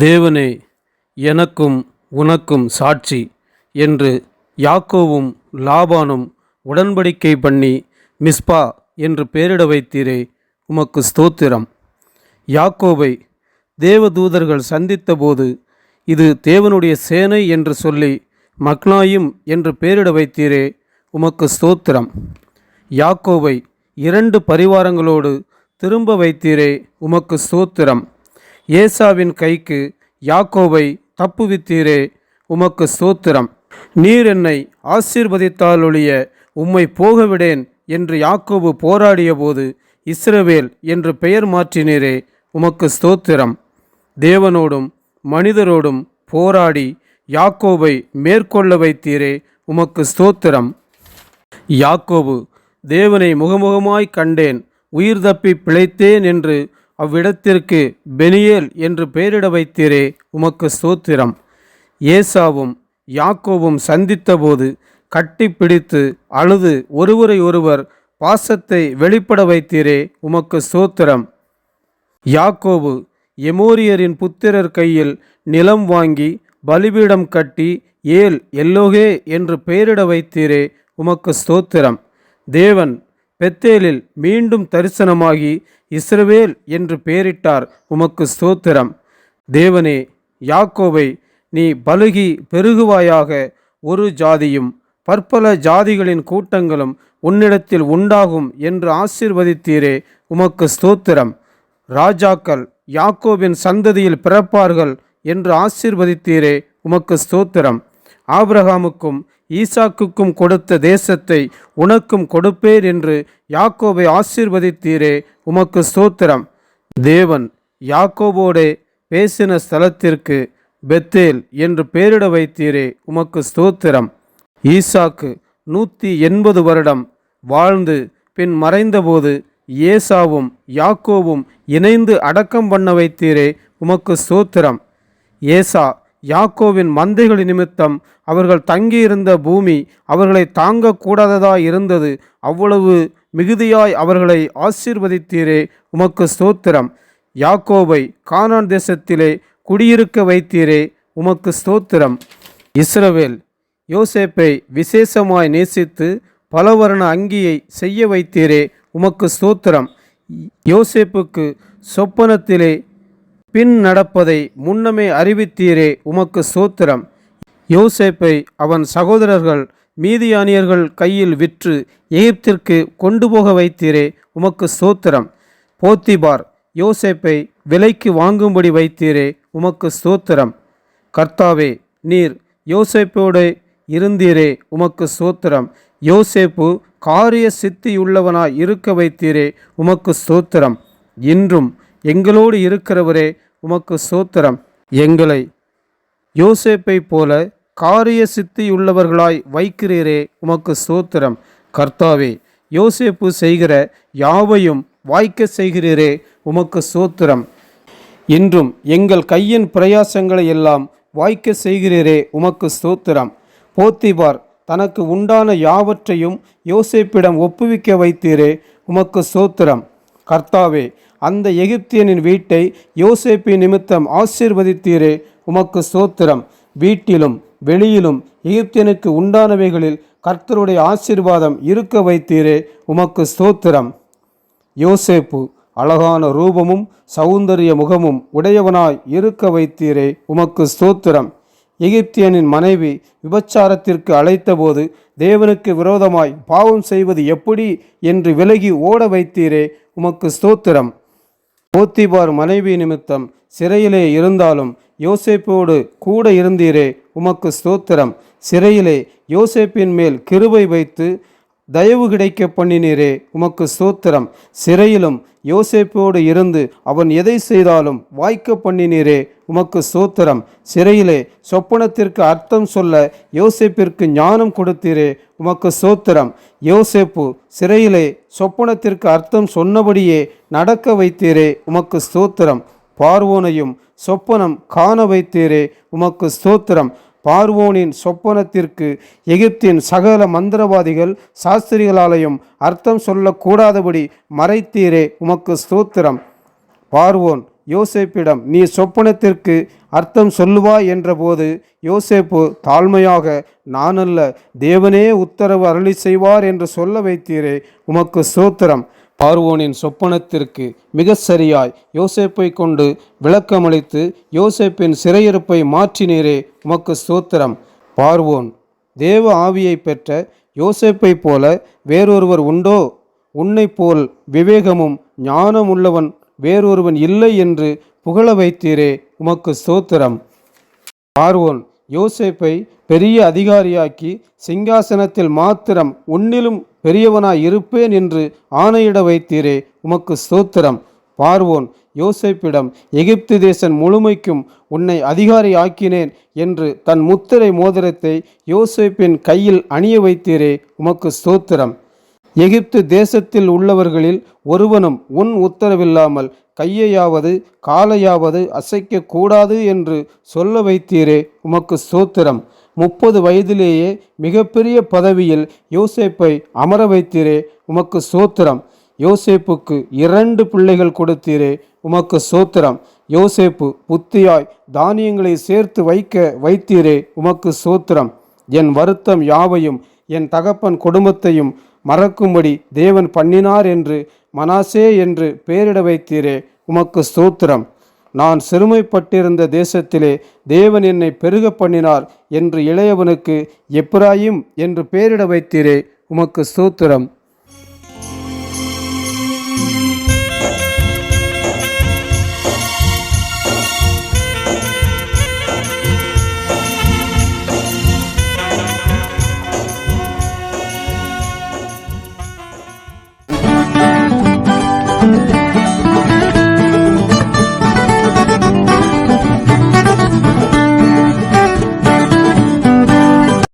தேவனே எனக்கும் உனக்கும் சாட்சி என்று யாக்கோவும் லாபானும் உடன்படிக்கை பண்ணி மிஸ்பா என்று பெயரிட வைத்தீரே உமக்கு ஸ்தோத்திரம். யாக்கோவை தேவதூதர்கள் சந்தித்தபோது இது தேவனுடைய சேனை என்று சொல்லி மக்னாயும் என்று பெயரிட வைத்தீரே உமக்கு ஸ்தோத்திரம். யாக்கோவை இரண்டு பரிவாரங்களோடு திரும்ப வைத்தீரே உமக்கு ஸ்தோத்திரம். ஏசாவின் கைக்கு யாக்கோவை தப்புவித்தீரே உமக்கு ஸ்தோத்திரம். நீர் என்னை ஆசீர்வதித்தாலொழிய உம்மை போகவிடேன் என்று யாக்கோபு போராடியபோது இஸ்ரவேல் என்று பெயர் மாற்றினீரே உமக்கு ஸ்தோத்திரம். தேவனோடும் மனிதரோடும் போராடி யாக்கோபை மேற்கொள்ள வைத்தீரே உமக்கு ஸ்தோத்திரம். யாக்கோபு தேவனை முகமுகமாய் கண்டேன் உயிர் தப்பி பிழைத்தேன் என்று அவ்விடத்திற்கு பெனியேல் என்று பெயரிட வைத்தீரே உமக்கு ஸ்தோத்திரம். ஏசாவும் யாக்கோவும் சந்தித்தபோது கட்டி பிடித்து அழுது ஒருவரை ஒருவர் பாசத்தை வெளிப்பட வைத்தீரே உமக்கு ஸ்தோத்திரம். யாக்கோபு எமோரியரின் புத்திரர் கையில் நிலம் வாங்கி பலிபீடம் கட்டி ஏல் எல்லோகே என்று பெயரிட வைத்தீரே உமக்கு ஸ்தோத்திரம். தேவன் பெத்தேலில் மீண்டும் தரிசனமாகி இஸ்ரவேல் என்று பெயரிட்டார் உமக்கு ஸ்தோத்திரம். தேவனே யாக்கோவை நீ பலுகி பெருகுவாயாக ஒரு ஜாதியும் பற்பல ஜாதிகளின் கூட்டங்களும் உன்னிடத்தில் உண்டாகும் என்று ஆசிர்வதித்தீரே உமக்கு ஸ்தோத்திரம். ராஜாக்கள் யாக்கோவின் சந்ததியில் பிறப்பார்கள் என்று ஆசிர்வதித்தீரே உமக்கு ஸ்தோத்திரம். ஆபிரகாமுக்கும் ஈசாக்குக்கும் கொடுத்த தேசத்தை உனக்கும் கொடுப்பேர் என்று யாக்கோபை ஆசீர்வதித்தீரே உமக்கு ஸ்தோத்திரம். தேவன் யாக்கோபோடே பேசின ஸ்தலத்திற்கு பெத்தேல் என்று பெயரிட வைத்தீரே உமக்கு ஸ்தோத்திரம். ஈசாக்கு நூற்றி எண்பது வருடம் வாழ்ந்து பின் மறைந்தபோது ஏசாவும் யாக்கோவும் இணைந்து அடக்கம் பண்ண வைத்தீரே உமக்கு ஸ்தோத்திரம். ஏசா யாக்கோவின் மந்தைகள் நிமித்தம் அவர்கள் தங்கியிருந்த பூமி அவர்களை தாங்கக்கூடாததாய் இருந்தது. அவ்வளவு மிகுதியாய் அவர்களை ஆசீர்வதித்தீரே உமக்கு ஸ்தோத்திரம். யாக்கோவை கானான் தேசத்திலே குடியிருக்க வைத்தீரே உமக்கு ஸ்தோத்திரம். இஸ்ரவேல் யோசேப்பை விசேஷமாய் நேசித்து பலவர்ண அங்கியை செய்ய வைத்தீரே உமக்கு ஸ்தோத்திரம். யோசேப்புக்கு சொப்பனத்திலே பின் நடப்பதை முன்னமே அறிவித்தீரே உமக்கு சோத்திரம். யோசேப்பை அவன் சகோதரர்கள் மீதியானியர்கள் கையில் விற்று எகிப்திற்கு கொண்டு போக வைத்தீரே உமக்கு சோத்திரம். போத்திபார் யோசேப்பை விலைக்கு வாங்கும்படி வைத்தீரே உமக்கு ஸ்தோத்திரம் கர்த்தாவே நீர் யோசேப்போடு இருந்தீரே உமக்கு சோத்திரம். யோசேப்பு காரிய சித்தியுள்ளவனாய் இருக்க வைத்தீரே உமக்கு ஸ்தோத்திரம் இன்றும் எங்களோடு இருக்கிறவரே உமக்கு சோத்திரம். எங்களை யோசேப்பை போல காரிய சித்தியுள்ளவர்களாய் வைக்கிறீரே உமக்கு சோத்திரம். கர்த்தாவே யோசேப்பு செய்கிற யாவையும் வாய்க்க செய்கிறீரே உமக்கு சோத்திரம். இன்றும் எங்கள் கையின் பிரயாசங்களை எல்லாம் வாய்க்க செய்கிறீரே உமக்கு ஸ்தோத்திரம் போத்திபார் தனக்கு உண்டான யாவற்றையும் யோசேப்பிடம் ஒப்புவிக்க வைத்தீரே உமக்கு சோத்திரம். கர்த்தாவே அந்த எகிப்தியனின் வீட்டை யோசேப்பி நிமித்தம் ஆசீர்வதித்தீரே. உமக்கு ஸ்தோத்திரம். வீட்டிலும் வெளியிலும் எகிப்தியனுக்கு உண்டானவைகளில் கர்த்தருடைய ஆசீர்வாதம் இருக்க வைத்தீரே. உமக்கு ஸ்தோத்திரம். யோசேப்பு அழகான ரூபமும் சௌந்தரிய முகமும் உடையவனாய் இருக்க வைத்தீரே. உமக்கு ஸ்தோத்திரம். எகிப்தியனின் மனைவி விபச்சாரத்திற்கு அழைத்தபோது தேவனுக்கு விரோதமாய் பாவம் செய்வது எப்படி? என்று விலகி ஓட வைத்தீரே. உமக்கு ஸ்தோத்திரம். போத்திபார் மனைவி நிமித்தம் சிறையிலே இருந்தாலும் யோசேப்போடு கூட இருந்தீரே உமக்கு ஸ்தோத்திரம். சிறையிலே யோசேப்பின் மேல் கிருபை வைத்து தயவு கிடைக்க பண்ணினீரே உமக்கு ஸ்தோத்திரம். சிறையிலும் யோசேப்போடு இருந்து அவன் எதை செய்தாலும் வாய்க்க பண்ணினீரே உமக்கு சோத்திரம் சிறையிலே சொப்பனத்திற்கு அர்த்தம் சொல்ல யோசேப்பிற்கு ஞானம் கொடுத்தீரே உமக்கு ஸ்தோத்திரம். யோசேப்பு சிறையிலே சொப்பனத்திற்கு அர்த்தம் சொன்னபடியே நடக்க வைத்தீரே உமக்கு ஸ்தோத்திரம். பார்வோனையும் சொப்பனம் காண வைத்தீரே உமக்கு ஸ்தோத்திரம். பார்வோனின் சொப்பனத்திற்கு எகிப்தின் சகல மந்திரவாதிகள் சாஸ்திரிகளாலையும் அர்த்தம் சொல்லக்கூடாதபடி மறைத்தீரே உமக்கு ஸ்தோத்திரம். பார்வோன் யோசேப்பிடம் நீ சொப்பனத்திற்கு அர்த்தம் சொல்லுவாய் என்றபோது யோசேப்பு தாழ்மையாக நானல்ல தேவனே உத்தரவு அருளி செய்வார் என்று சொல்ல வைத்தீரே உமக்கு சோத்திரம் பார்வோனின் சொப்பனத்திற்கு மிக சரியாய் யோசேப்பை கொண்டு விளக்கமளித்து யோசேப்பின் சிறையிருப்பை மாற்றினீரே உமக்கு ஸ்தோத்திரம். பார்வோன் தேவ ஆவியை பெற்ற யோசேப்பைப் போல வேறொருவர் உண்டோ? உன்னைப் போல் விவேகமும் ஞானம் உள்ளவன் வேறொருவன் இல்லை என்று புகழ வைத்தீரே உமக்கு ஸ்தோத்திரம். பார்வோன் யோசேப்பை பெரிய அதிகாரியாக்கி சிங்காசனத்தில் மாத்திரம் உன்னிலும் பெரியவனாய் இருப்பேன் என்று ஆணையிட வைத்தீரே உமக்கு ஸ்தோத்திரம். பார்வோன் யோசேப்பிடம் எகிப்து தேசன் முழுமைக்கும் உன்னை அதிகாரி ஆக்கினேன் என்று தன் முத்திரை மோதிரத்தை யோசேப்பின் கையில் அணிய வைத்தீரே உமக்கு ஸ்தோத்திரம். எகிப்து தேசத்தில் உள்ளவர்களில் ஒருவனும் உன் உத்தரவில்லாமல் கையையாவது காலையாவது அசைக்க கூடாது என்று சொல்ல வைத்தீரே உமக்கு சோத்திரம். முப்பது வயதிலேயே மிகப்பெரிய பதவியில் யோசேப்பை அமர வைத்தீரே உமக்கு சோத்திரம். யோசேப்புக்கு இரண்டு பிள்ளைகள் கொடுத்தீரே உமக்கு சோத்திரம். யோசேப்பு புத்தியாய் தானியங்களை சேர்த்து வைக்க வைத்தீரே உமக்கு சோத்திரம். என் வருத்தம் யாவையும் என் தகப்பன் குடும்பத்தையும் மறக்கும்படி தேவன் பண்ணினார் என்று மனாசே என்று பெயரிட வைத்தீரே உமக்கு ஸ்தோத்திரம். நான் சிறுமைப்பட்டிருந்த தேசத்திலே தேவன் என்னை பெருக பண்ணினார் என்று இளையவனுக்கு எப்ராயிம் என்று பெயரிட வைத்தீரே உமக்கு ஸ்தோத்திரம்.